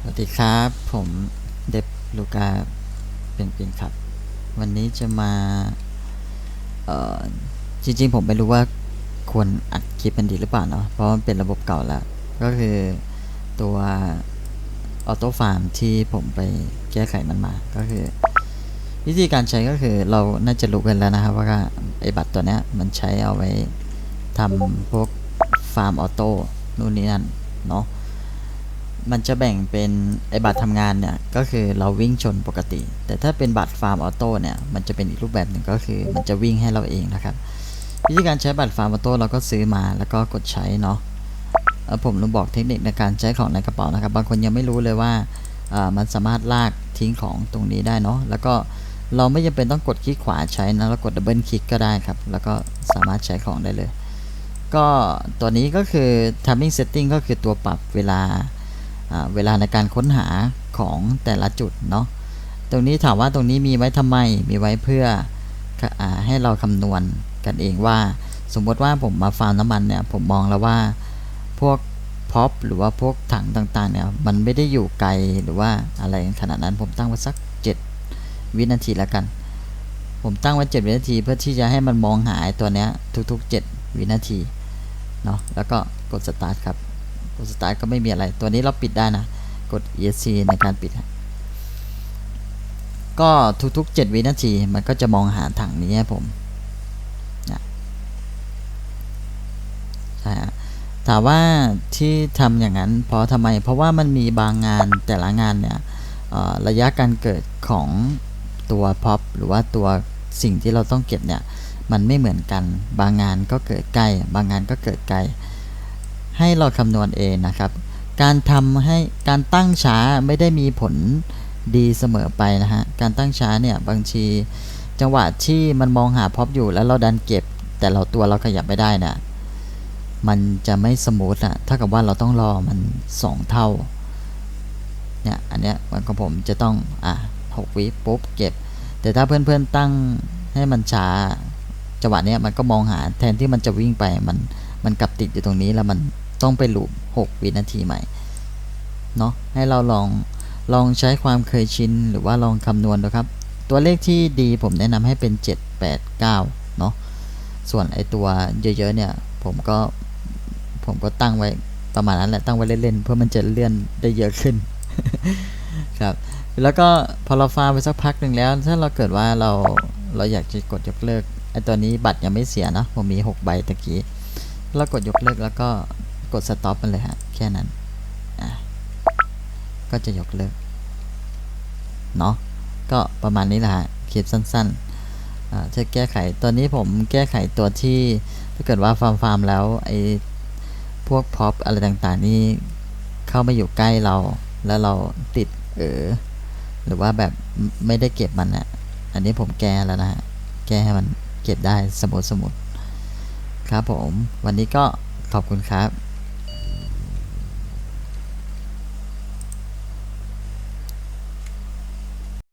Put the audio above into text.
สวัสดีครับ ผมเดบลูกาเป็นปินครับ วันนี้จะมาเอ่อจริงๆ ผมไม่รู้ว่าควรอัดคลิปมันดีหรือเปล่าเนาะเพราะมันเป็นระบบเก่าแล้ว ก็คือตัวออโต้ฟาร์มที่ผมไปแก้ไขมันมาก็คือ วิธีการใช้ก็คือเราน่าจะรู้กันแล้วนะครับว่าไอ้บัตรตัวเนี้ยมันใช้เอาไว้ทำพวกฟาร์มออโต้นู่นนี่นั่นเนาะ มันจะแบ่งเป็นไอบัตรทำงานเนี่ยก็คือเราวิ่งชนปกติ แต่ถ้าเป็นบัตรฟาร์มออโต้เนี่ยมันจะเป็นอีกรูปแบบหนึ่งก็คือ มันจะวิ่งให้เราเองนะครับวิธีการใช้บัตรฟาร์มออโต้เราก็ซื้อมาแล้วก็กดใช้เนาะเอ่อผมรู้บอกเทคนิคในการใช้ของในกระเป๋านะครับ บางคนยังไม่รู้เลยว่ามันสามารถลากทิ้งของตรงนี้ได้เนาะแล้วก็เราไม่จำเป็นต้องกดคลิกขวาใช้นะเรากดดับเบิลคลิกก็ได้ครับ แล้วก็สามารถใช้ของได้เลย ก็ตัวนี้ก็คือ timing setting ก็คือตัวปรับเวลา เวลาในการค้นหาของแต่ละจุดเนาะตรงนี้ถามว่าตรงนี้มีไว้ทำไมมีไว้เพื่ออให้เราคำนวณกันเองว่า สมมติว่าผมมาฟาร์มน้ำมันเนี่ยผมมองแล้วว่าพวกพ็อปหรือว่าพวกถังต่างๆเนี่ยมันไม่ได้อยู่ไกลหรือว่าอะไรขนาดนั้นผมตั้งไว้สัก 7 วินาทีแล้วกัน ผมตั้งไว้ 7 วินาทีเพื่อที่จะให้มันมองหาไอ้ตัวเนี้ยทุกๆ 7 วินาทีเนาะแล้วก็กดสตาร์ทครับ กดสตาร์ทก็ไม่มีอะไร ตัวนี้เราปิดได้นะ กด ESC ในการปิด ก็ทุกๆ 7 วินาที มันก็จะมองหาถังนี้ให้ผมนะใช่ฮะถามว่าที่ทำอย่างนั้นเพราะทำไม เพราะว่ามันมีบางงานแต่ละงานเนี่ยระยะการเกิดของตัวพ็อปหรือว่าตัวสิ่งที่เราต้องเก็บเนี่ย มันไม่เหมือนกัน บางงานก็เกิดใกล้ บางงานก็เกิดไกล ให้เราคำนวณเองนะครับ การทำให้การตั้งช้าไม่ได้มีผลดีเสมอไปนะฮะ การตั้งช้าเนี่ยบางทีจังหวะที่มันมองหาพ็อปอยู่แล้วเราดันเก็บ แต่เราตัวเราขยับไม่ได้นะมันจะไม่สมูทอะถ้ากับว่าเราต้องรอมันสองเท่า เนี่ย อันเนี้ยมันของผมจะต้อง อะหกวิปุ๊บเก็บ แต่ถ้าเพื่อนๆตั้งให้มันช้าจังหวะเนี้ยมันก็มองหาแทนที่มันจะวิ่งไปมันมันกลับติดอยู่ตรงนี้แล้วมัน ต้องไปลูป6วินาทีใหม่เนาะให้เราลองลองใช้ความเคยชินหรือว่าลองคำนวณดูครับ ตัวเลขที่ดีผมแนะนำให้เป็น 7 8 9เนาะส่วนไอตัวเยอะๆเนี่ยผมก็ผมก็ตั้งไว้ประมาณนั้นแหละตั้งไว้เล่นๆเพื่อมันจะเลื่อนได้เยอะขึ้นครับแล้วก็พอเราฟาร์มไปสักพักหนึ่งแล้ว ถ้าเราเกิดว่าเราเราอยากจะกดยกเลิกไอตัวนี้บัตรยังไม่เสียนะผมมี 6 ใบตะกี้เรากดยกเลิกแล้วก็ กดสต็อปมันเลยฮะ แค่นั้น อะ ก็จะยกเลิก เนาะ ก็ประมาณนี้แหละฮะ คลิปสั้นๆจะแก้ไขตัวนี้ผมแก้ไขตัวที่ ถ้าเกิดว่าฟาร์มฟาร์มแล้วไอพวกพ็อปอะไรต่างๆ นี่เข้ามาอยู่ใกล้เรา แล้วเราติดเออหรือว่าแบบไม่ได้เก็บมันอะอันนี้ผมแก้แล้วนะฮะ แก้ให้มันเก็บได้สมุดสมุดครับผม วันนี้ก็ขอบคุณครับ